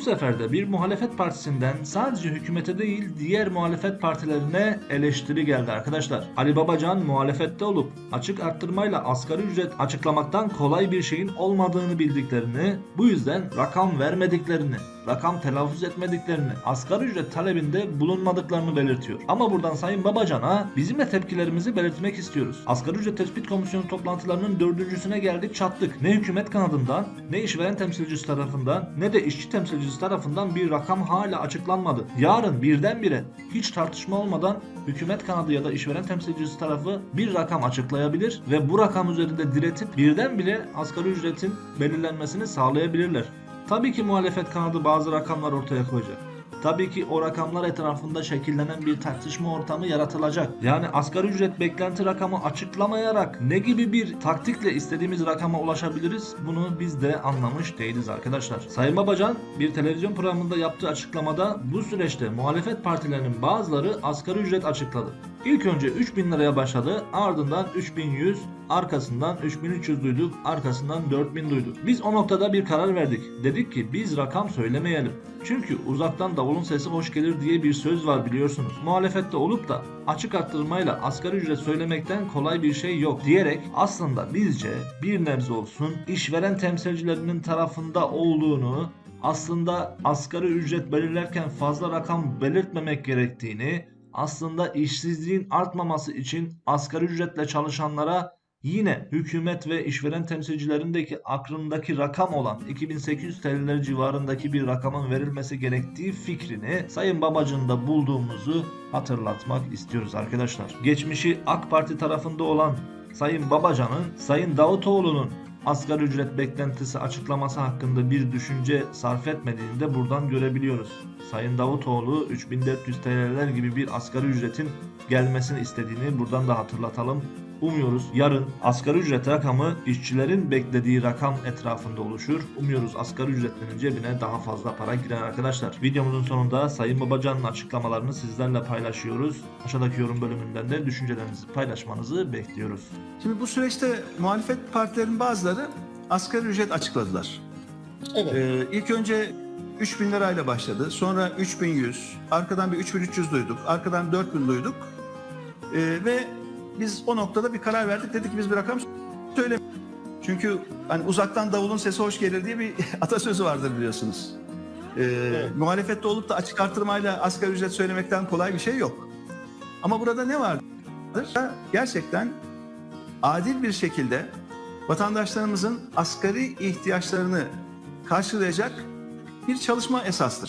Bu sefer de bir muhalefet partisinden sadece hükümete değil diğer muhalefet partilerine eleştiri geldi arkadaşlar. Ali Babacan muhalefette olup açık arttırmayla asgari ücret açıklamaktan kolay bir şeyin olmadığını bildiklerini, bu yüzden rakam vermediklerini, rakam telaffuz etmediklerini, asgari ücret talebinde bulunmadıklarını belirtiyor. Ama buradan Sayın Babacan'a bizim de tepkilerimizi belirtmek istiyoruz. Asgari ücret tespit komisyonu toplantılarının dördüncüsüne geldik çattık. Ne hükümet kanadından, ne işveren temsilcisi tarafından, ne de işçi temsilcisi tarafından bir rakam hala açıklanmadı. Yarın birdenbire hiç tartışma olmadan hükümet kanadı ya da işveren temsilcisi tarafı bir rakam açıklayabilir ve bu rakam üzerinde diretip birdenbire asgari ücretin belirlenmesini sağlayabilirler. Tabii ki muhalefet kanadı bazı rakamlar ortaya koyacak. Tabii ki o rakamlar etrafında şekillenen bir tartışma ortamı yaratılacak. Yani asgari ücret beklenti rakamı açıklamayarak ne gibi bir taktikle istediğimiz rakama ulaşabiliriz bunu biz de anlamış değiliz arkadaşlar. Sayın Babacan bir televizyon programında yaptığı açıklamada bu süreçte muhalefet partilerinin bazıları asgari ücret açıkladı. İlk önce 3000 liraya başladı, ardından 3100, arkasından 3300 duyduk, arkasından 4000 duyduk. Biz o noktada bir karar verdik. Dedik ki biz rakam söylemeyelim. Çünkü uzaktan davulun sesi hoş gelir diye bir söz var biliyorsunuz. Muhalefette olup da açık arttırmayla asgari ücret söylemekten kolay bir şey yok diyerek aslında bizce bir nebze olsun işveren temsilcilerinin tarafında olduğunu aslında asgari ücret belirlerken fazla rakam belirtmemek gerektiğini aslında işsizliğin artmaması için asgari ücretle çalışanlara yine hükümet ve işveren temsilcilerindeki aklındaki rakam olan 2800 TL'ler civarındaki bir rakamın verilmesi gerektiği fikrini Sayın Babacan'da bulduğumuzu hatırlatmak istiyoruz arkadaşlar. Geçmişi AK Parti tarafında olan Sayın Babacan'ın Sayın Davutoğlu'nun asgari ücret beklentisi açıklaması hakkında bir düşünce sarf etmediğini de buradan görebiliyoruz. Sayın Davutoğlu 3400 TL'ler gibi bir asgari ücretin gelmesini istediğini buradan da hatırlatalım. Umuyoruz yarın asgari ücret rakamı işçilerin beklediği rakam etrafında oluşur. Umuyoruz asgari ücretlinin cebine daha fazla para girer arkadaşlar. Videomuzun sonunda Sayın Babacan'ın açıklamalarını sizlerle paylaşıyoruz. Aşağıdaki yorum bölümünden de düşüncelerinizi paylaşmanızı bekliyoruz. Şimdi bu süreçte muhalefet partilerin bazıları asgari ücret açıkladılar. Evet. Ee, ilk önce 3000 lirayla başladı. Sonra 3100, arkadan bir 3300 duyduk, arkadan 4000 duyduk. Ee, ve biz o noktada bir karar verdik. Dedik ki biz bir rakam söyle. Çünkü hani uzaktan davulun sesi hoş gelir diye bir atasözü vardır biliyorsunuz. Ee, Muhalefette olup da açık artırmayla asgari ücret söylemekten kolay bir şey yok. Ama burada ne vardır? Gerçekten adil bir şekilde vatandaşlarımızın asgari ihtiyaçlarını karşılayacak bir çalışma esastır.